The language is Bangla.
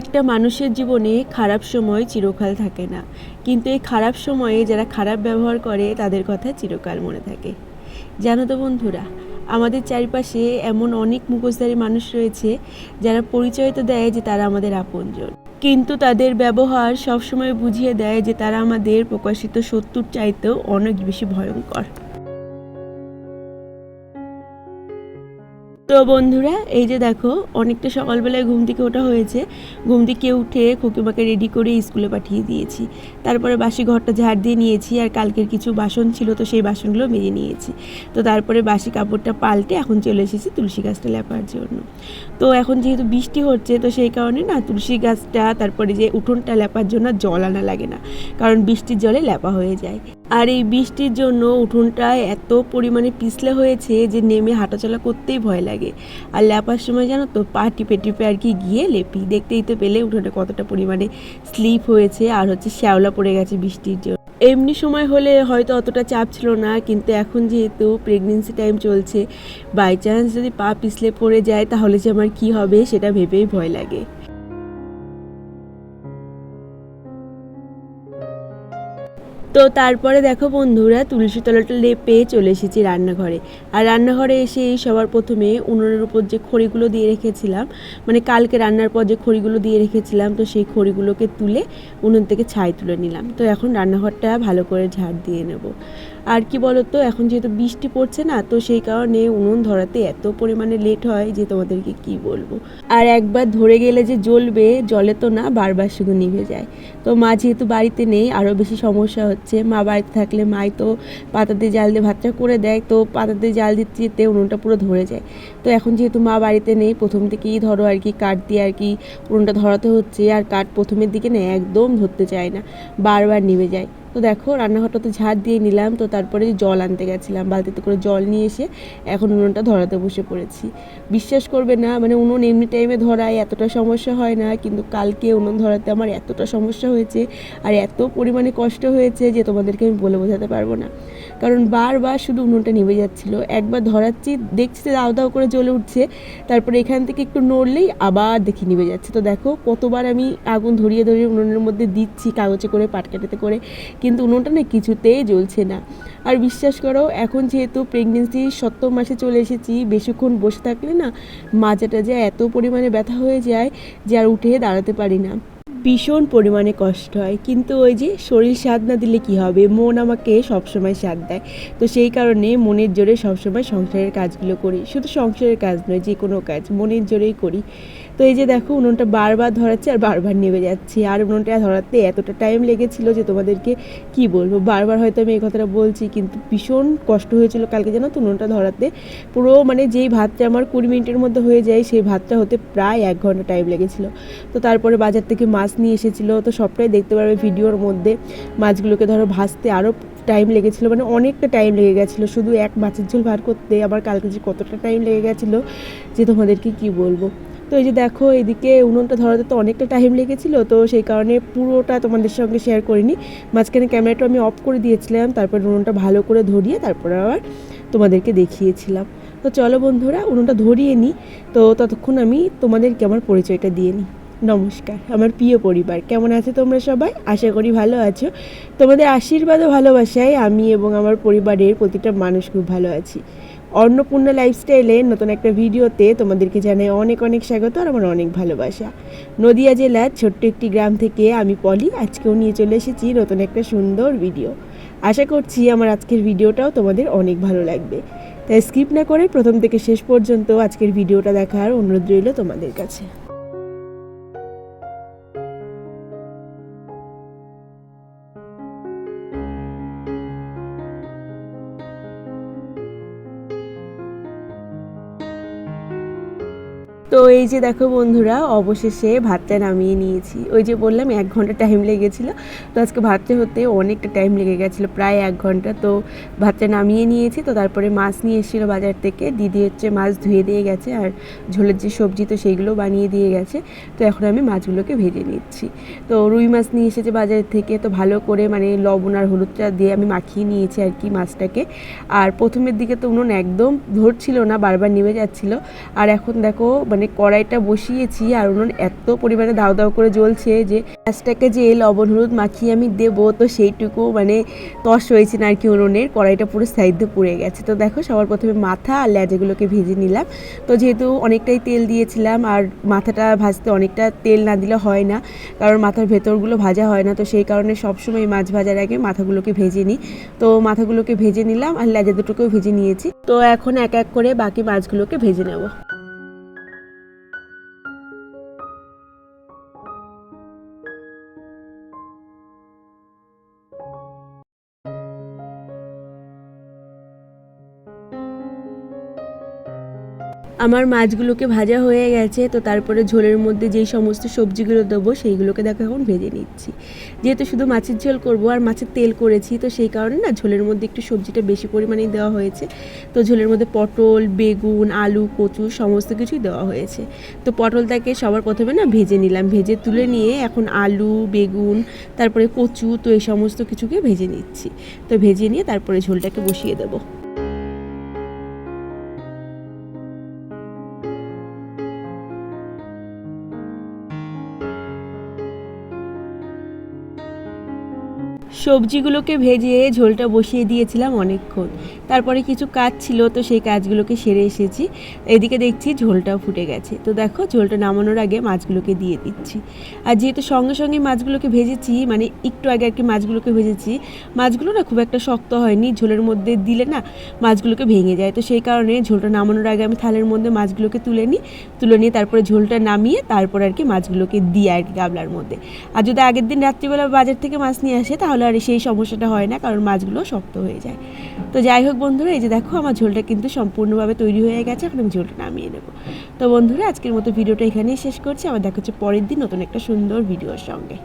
একটা মানুষের জীবনে খারাপ সময় চিরকাল থাকে না। কিন্তু এই খারাপ সময়ে যারা খারাপ ব্যবহার করে, তাদের কথা চিরকাল মনে থাকে। জানো তো বন্ধুরা, আমাদের চারিপাশে এমন অনেক মুখোশধারী মানুষ রয়েছে, যারা পরিচয় তো দেয় যে তারা আমাদের আপনজন। কিন্তু তাদের ব্যবহার সবসময় বুঝিয়ে দেয় যে তারা আমাদের প্রকাশিত শত্রুর চাইতেও অনেক বেশি ভয়ঙ্কর। তো বন্ধুরা, এই যে দেখো, অনেকটা সকালবেলায় ঘুম থেকে ওঠা হয়েছে। ঘুম থেকে উঠে খুকিমাকে রেডি করে স্কুলে পাঠিয়ে দিয়েছি। তারপরে বাসি ঘরটা ঝাড় দিয়ে নিয়েছি আর কালকের কিছু বাসন ছিল তো সেই বাসনগুলো মেজে নিয়েছি। তো তারপরে বাসি কাপড়টা পাল্টে এখন চলে এসেছি তুলসী গাছটা লেপার জন্য। তো এখন যেহেতু বৃষ্টি হচ্ছে, তো সেই কারণে না তুলসী গাছটা, তারপরে যে উঠোনটা লেপার জন্য জল আনা লাগে না। কারণ বৃষ্টির জলে লেপা হয়ে যায়। আর এই বৃষ্টির জন্য উঠোনটা এত পরিমাণে পিছলে হয়েছে যে নেমে হাঁটাচলা করতেই ভয় লাগে। আর লেপার সময় জানো তো, পা টিপে টিপে আর কি গিয়ে লেপি। দেখতেই তো পেলে উঠোনে কতটা পরিমাণে স্লিপ হয়েছে আর হচ্ছে শ্যাওলা পড়ে গেছে বৃষ্টির জন্য। এমনি সময় হলে হয়তো অতটা চাপ ছিল না, কিন্তু এখন যেহেতু প্রেগনেন্সি টাইম চলছে বাই চান্স যদি পা পিছলে পড়ে যায় তাহলে যে আমার কি হবে সেটা ভেবেই ভয় লাগে। তো তারপরে দেখো বন্ধুরা, তুলসী তলাটা লেপে চলে এসেছি রান্নাঘরে। আর রান্নাঘরে এসে সবার প্রথমে উনুনের উপর যে খড়িগুলো দিয়ে রেখেছিলাম মানে কালকে রান্নার পর যে খড়িগুলো দিয়ে রেখেছিলাম, তো সেই খড়িগুলোকে তুলে উনুন থেকে ছাই তুলে নিলাম। তো এখন রান্নাঘরটা ভালো করে ঝাড় দিয়ে নেব। আর কি বলতো, এখন যেহেতু বৃষ্টি পড়ছে না, তো সেই কারণে উনুন ধরাতে এত পরিমাণে লেট হয় যে তোমাদেরকে কি বলব। আর একবার ধরে গেলে যে জ্বলবে, জলে তো না, বারবার শুধু নিভে যায়। তো মা যেহেতু বাড়িতে নেই, আরও বেশি সমস্যা হচ্ছে। মা বাড়িতে থাকলে মাই তো পাতা দিয়ে জাল দিয়ে ভাতটা করে দেয়, তো পাতা দিয়ে জাল দিতে যেতে উনুনটা পুরো ধরে যায়। তো এখন যেহেতু মা বাড়িতে নেই, প্রথম থেকেই ধরো আর কি কাঠ দিয়ে আর কি উনুনটা ধরাতে হচ্ছে, আর কাঠ প্রথমের দিকে না একদম ধরতে চায় না, বারবার নিভে যায়। তো দেখো, রান্নাঘরটা তো ঝাড় দিয়ে নিলাম, তো তারপরে জল আনতে গেছিলাম, বালতিতে করে জল নিয়ে এসে এখন উনুনটা ধরাতে বসে পড়েছি। বিশ্বাস করবে না মানে উনুন এমনি টাইমে ধরায়, এতটা সমস্যা হয় না, কিন্তু কালকে উনুন ধরাতে আমার এতটা সমস্যা হয়েছে আর এত পরিমাণে কষ্ট হয়েছে যে তোমাদেরকে আমি বলে বোঝাতে পারব না। কারণ বারবার শুধু উনুনটা নিভে যাচ্ছিল, একবার ধরাচ্ছি, দেখছি দাও দাও করে জ্বলে উঠছে, তারপরে এখান থেকে একটু নড়লেই আবার দেখি নিভে যাচ্ছে। তো দেখো, কতবার আমি আগুন ধরিয়ে ধরিয়ে উনুনের মধ্যে দিচ্ছি, কাগজে করে পাটকাঠিতে করে কিন্তু উনুনটা না কিছুতেই জ্বলছে না। আর বিশ্বাস করো, এখন যেহেতু প্রেগনেন্সি সপ্তম মাসে চলে এসেছি, বেশিক্ষণ বসে থাকলে না মাজাটা যে এত পরিমাণে ব্যথা হয়ে যায় যে আর উঠে দাঁড়াতে পারি না। ভীষণ পরিমাণে কষ্ট হয়। কিন্তু ওই যে শরীর স্বাদ না দিলে কি হবে? মন আমাকে সবসময় স্বাদ দেয়। তো সেই কারণে মনের জোরে সবসময় সংসারের কাজগুলো করি। শুধু সংসারের কাজ নয় যে কোনো কাজ মনের জোরেই করি। তো এই যে দেখো, উনুনটা বারবার ধরাচ্ছে আর বারবার নেমে যাচ্ছে। আর উনুনটা ধরাতে এতটা টাইম লেগেছিল যে তোমাদেরকে কি বলব? বারবার হয়তো আমি এই কথাটা বলছি, কিন্তু ভীষণ কষ্ট হয়েছিল কালকে জানো তো উনুনটা ধরাতে। পুরো মানে যেই ভাতটা আমার কুড়ি মিনিটের মধ্যে হয়ে যায়, সেই ভাতটা হতে প্রায় এক ঘণ্টা টাইম লেগেছিল। তো তারপরে বাজার থেকে মাছ নিয়ে এসেছিল, তো সবটাই দেখতে পারবে ভিডিওর মধ্যে। মাছগুলোকে ধরো ভাজতে আরও টাইম লেগেছিলো মানে অনেকটা টাইম লেগে গেছিল। শুধু এক মাছের ঝোল বার করতে আবার কালকে যে কতটা টাইম লেগে গেছিল যে তোমাদেরকে কি বলব? তো এই যে দেখো, এদিকে উনুনটা ধরাতে তো অনেকটা টাইম লেগেছিলো, তো সেই কারণে পুরোটা তোমাদের সঙ্গে শেয়ার করিনি। মাঝখানে ক্যামেরাটা আমি অফ করে দিয়েছিলাম, তারপর উনুনটা ভালো করে ধরিয়ে তারপর আবার তোমাদেরকে দেখিয়েছিলাম। তো চলো বন্ধুরা, উনুনটা ধরিয়ে নিই তো ততক্ষণ আমি তোমাদেরকে আমার পরিচয়টা দিয়ে নিই নমস্কার, আমার প্রিয় পরিবার, কেমন আছে তোমরা সবাই? আশা করি ভালো আছো। তোমাদের আশীর্বাদ ভালোবাসায় আমি এবং আমার পরিবারের প্রতিটা মানুষ খুব ভালো আছি। অন্নপূর্ণা লাইফস্টাইলে নতুন একটা ভিডিওতে তোমাদেরকে জানাই অনেক অনেক স্বাগত আর আমার অনেক ভালোবাসা। নদিয়া জেলার ছোট্ট একটি গ্রাম থেকে আমি পলি, আজকেও নিয়ে চলে এসেছি নতুন একটা সুন্দর ভিডিও। আশা করছি আমার আজকের ভিডিওটাও তোমাদের অনেক ভালো লাগবে। তাই স্কিপ না করে প্রথম থেকে শেষ পর্যন্ত আজকের ভিডিওটা দেখার অনুরোধ রইল তোমাদের কাছে। তো এই যে দেখো বন্ধুরা, অবশেষে ভাতটা নামিয়ে নিয়েছি। ওই যে বললাম, এক ঘণ্টা টাইম লেগেছিলো। তো আজকে ভাতটা হতে অনেকটা টাইম লেগে গেছিল, প্রায় এক ঘণ্টা। তো ভাতটা নামিয়ে নিয়েছি, তো তারপরে মাছ নিয়ে এসেছিল বাজার থেকে। দিদি হচ্ছে মাছ ধুয়ে দিয়ে গেছে, আর ঝোলের যে সবজি, তো সেইগুলো বানিয়ে দিয়ে গেছে। তো এখন আমি মাছগুলোকে ভেজে নিচ্ছি। তো রুই মাছ নিয়ে এসেছে বাজার থেকে, তো ভালো করে মানে লবণ আর হলুদটা দিয়ে আমি মাখিয়ে নিয়েছি আর কি মাছটাকে। আর প্রথমের দিকে তো উনুন একদম ধরছিল না, বারবার নেমে যাচ্ছিল। আর এখন দেখো মানে কড়াইটা বসিয়েছি আর উনুন এত পরিমাণে দাও দাও করে জ্বলছে যে মাছটাকে যে লবণ হলুদ মাখিয়ে আমি দেবো, তো সেইটুকু মানে তস হয়েছে না আর কি উনুনের। কড়াইটা পুরো সাইড পুড়ে গেছে। তো দেখো, সবার প্রথমে মাথা আর লেজাগুলোকে ভেজে নিলাম। তো যেহেতু অনেকটাই তেল দিয়েছিলাম আর মাথাটা ভাজতে অনেকটা তেল না দিলে হয় না, কারণ মাথার ভেতরগুলো ভাজা হয় না, তো সেই কারণে সবসময় মাছ ভাজার আগে মাথাগুলোকে ভেজে নিই। তো মাথাগুলোকে ভেজে নিলাম আর লেজা দুটোকেও ভেজে নিয়েছি। তো এখন এক এক করে বাকি মাছগুলোকে ভেজে নেব। আমার মাছগুলোকে ভাজা হয়ে গেছে, তো তারপরে ঝোলের মধ্যে যেই সমস্ত সবজিগুলো দেবো সেইগুলোকে দেখো এখন ভেজে নিচ্ছি। যেহেতু শুধু মাছের ঝোল করব আর মাছের তেল করেছি, তো সেই কারণে না ঝোলের মধ্যে একটু সবজিটা বেশি পরিমাণেই দেওয়া হয়েছে। তো ঝোলের মধ্যে পটল, বেগুন, আলু, কচু সমস্ত কিছুই দেওয়া হয়েছে। তো পটলটাকে সবার প্রথমে না ভেজে নিলাম, ভেজে তুলে নিয়ে এখন আলু, বেগুন, তারপরে কচু, তো এই সমস্ত কিছুকে ভেজে নিচ্ছি। তো ভেজে নিয়ে তারপরে ঝোলটাকে বসিয়ে দেবো। সবজিগুলোকে ভেজে ঝোলটা বসিয়ে দিয়েছিলাম অনেকক্ষণ। তারপরে কিছু কাজ ছিল, তো সেই কাজগুলোকে সেরে এসেছি। এদিকে দেখছি ঝোলটাও ফুটে গেছে। তো দেখো, ঝোলটা নামানোর আগে মাছগুলোকে দিয়ে দিচ্ছি। আর যেহেতু সঙ্গে সঙ্গে মাছগুলোকে ভেজেছি মানে একটু আগে আর কি মাছগুলোকে ভেজেছি, মাছগুলো না খুব একটা শক্ত হয়নি, ঝোলের মধ্যে দিলে না মাছগুলোকে ভেঙে যায়। তো সেই কারণে ঝোলটা নামানোর আগে আমি থালের মধ্যে মাছগুলোকে তুলে নিই, তুলে নিয়ে তারপরে ঝোলটা নামিয়ে তারপর আর কি মাছগুলোকে দিই আর কি গাবলার মধ্যে। আর যদি আগের দিন রাত্রিবেলা বাজার থেকে মাছ নিয়ে আসে, তাহলে আর সেই সমস্যাটা হয় না, কারণ মাছগুলো শক্ত হয়ে যায়। তো যাই হোক বন্ধুরা, এই যে দেখো আমার ঝোলটা কিন্তু সম্পূর্ণভাবে তৈরি হয়ে গেছে, এখন আমি ঝোলটা নামিয়ে নেব। তো বন্ধুরা, আজকের মতো ভিডিওটা এখানেই শেষ করছি। আবার দেখা হচ্ছে পরের দিন নতুন একটা সুন্দর ভিডিওর সঙ্গে।